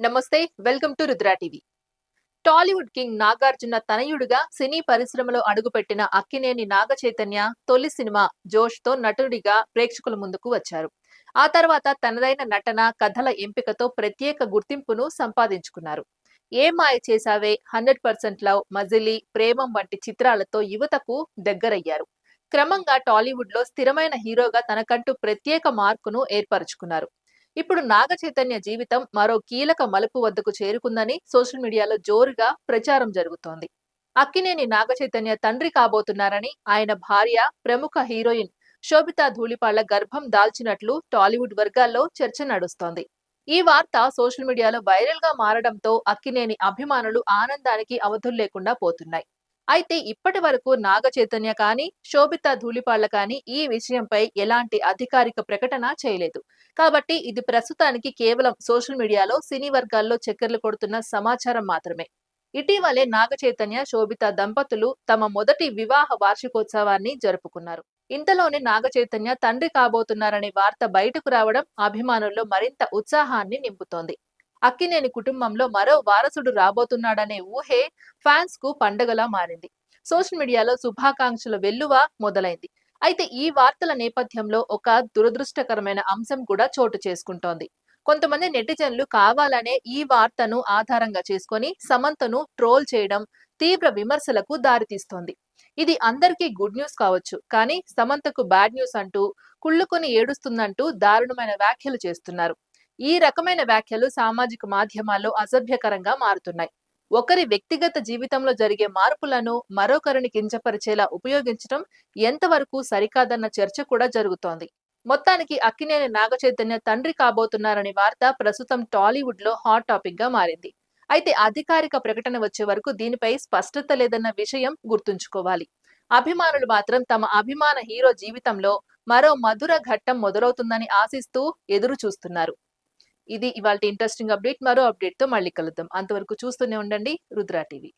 నమస్తే welcome to Rudra TV. Tollywood king Nagarjuna తనయుడిగా సినీ పరిశ్రమలో అడుగుపెట్టిన అక్కినేని నాగ చైతన్య తొలి సినిమా జోష్తో నటుడిగా ప్రేక్షకుల ముందుకు వచ్చారు. ఆ తర్వాత తనదైన నటన కథల ఎంపికతో ప్రత్యేక గుర్తింపును సంపాదించుకున్నారు. Ye Maaya Chesave? Hundred percent love Majili Premam వంటి చిత్రాలతో యువతకు దగ్గరయ్యారు. క్రమంగా టాలీవుడ్లో స్థిరమైన హీరోగా తనకంటూ ప్రత్యేక మార్కును ఏర్పరచుకున్నారు. ఇప్పుడు నాగ చైతన్య జీవితం మరో కీలక మలుపు వద్దకు చేరుకుందని సోషల్ మీడియాలో జోరుగా ప్రచారం జరుగుతోంది. అక్కినేని నాగ చైతన్య తండ్రి కాబోతున్నారని ఆయన భార్య ప్రముఖ హీరోయిన్ శోభితా ధూళిపాళ్ళ గర్భం దాల్చినట్లు టాలీవుడ్ వర్గాల్లో చర్చ నడుస్తోంది. ఈ వార్త సోషల్ మీడియాలో వైరల్గా మారడంతో అక్కినేని అభిమానులు ఆనందానికి అవధులు లేకుండా పోతున్నాయి. అయితే ఇప్పటి వరకు నాగ చైతన్య కానీ శోభిత ధూళిపాళ్ళ కానీ ఈ విషయంపై ఎలాంటి అధికారిక ప్రకటన చేయలేదు. కాబట్టి ఇది ప్రస్తుతానికి కేవలం సోషల్ మీడియాలో సినీ వర్గాల్లో చక్కర్లు కొడుతున్న సమాచారం మాత్రమే. ఇటీవలే నాగ చైతన్య శోభిత దంపతులు తమ మొదటి వివాహ వార్షికోత్సవాన్ని జరుపుకున్నారు. ఇంతలోనే నాగ చైతన్య తండ్రి కాబోతున్నారనే వార్త బయటకు రావడం అభిమానుల్లో మరింత ఉత్సాహాన్ని నింపుతోంది. అక్కినేని కుటుంబంలో మరో వారసుడు రాబోతున్నాడనే ఊహే ఫ్యాన్స్కు పండగలా మారింది. సోషల్ మీడియాలో శుభాకాంక్షల వెల్లువ మొదలైంది. అయితే ఈ వార్తల నేపథ్యంలో ఒక దురదృష్టకరమైన అంశం కూడా చోటు చేసుకుంటోంది. కొంతమంది నెటిజన్లు కావాలనే ఈ వార్తను ఆధారంగా చేసుకొని సమంతను ట్రోల్ చేయడం తీవ్ర విమర్శలకు దారితీస్తోంది. ఇది అందరికీ గుడ్ న్యూస్ కావచ్చు కానీ సమంతకు బ్యాడ్ న్యూస్ అంటూ కుళ్ళుకొని ఏడుస్తుందంటూ దారుణమైన వ్యాఖ్యలు చేస్తున్నారు. ఈ రకమైన వ్యాఖ్యలు సామాజిక మాధ్యమాల్లో అసభ్యకరంగా మారుతున్నాయి. ఒకరి వ్యక్తిగత జీవితంలో జరిగే మార్పులను మరొకరిని కించపరిచేలా ఉపయోగించడం ఎంతవరకు సరికాదన్న చర్చ కూడా జరుగుతోంది. మొత్తానికి అక్కినేని నాగచైతన్య తండ్రి కాబోతున్నారనే వార్త ప్రస్తుతం టాలీవుడ్లో హాట్ టాపిక్గా మారింది. అయితే అధికారిక ప్రకటన వచ్చే వరకు దీనిపై స్పష్టత లేదన్న విషయం గుర్తుంచుకోవాలి. అభిమానులు మాత్రం తమ అభిమాన హీరో జీవితంలో మరో మధుర ఘట్టం మొదలవుతుందని ఆశిస్తూ ఎదురు చూస్తున్నారు ఇది ఇవాళ ఇంట్రెస్టింగ్ అప్డేట్ మరో అప్డేట్తో మళ్ళీ కలుద్దాం. అంతవరకు చూస్తూనే ఉండండి. రుద్రా టీవీ.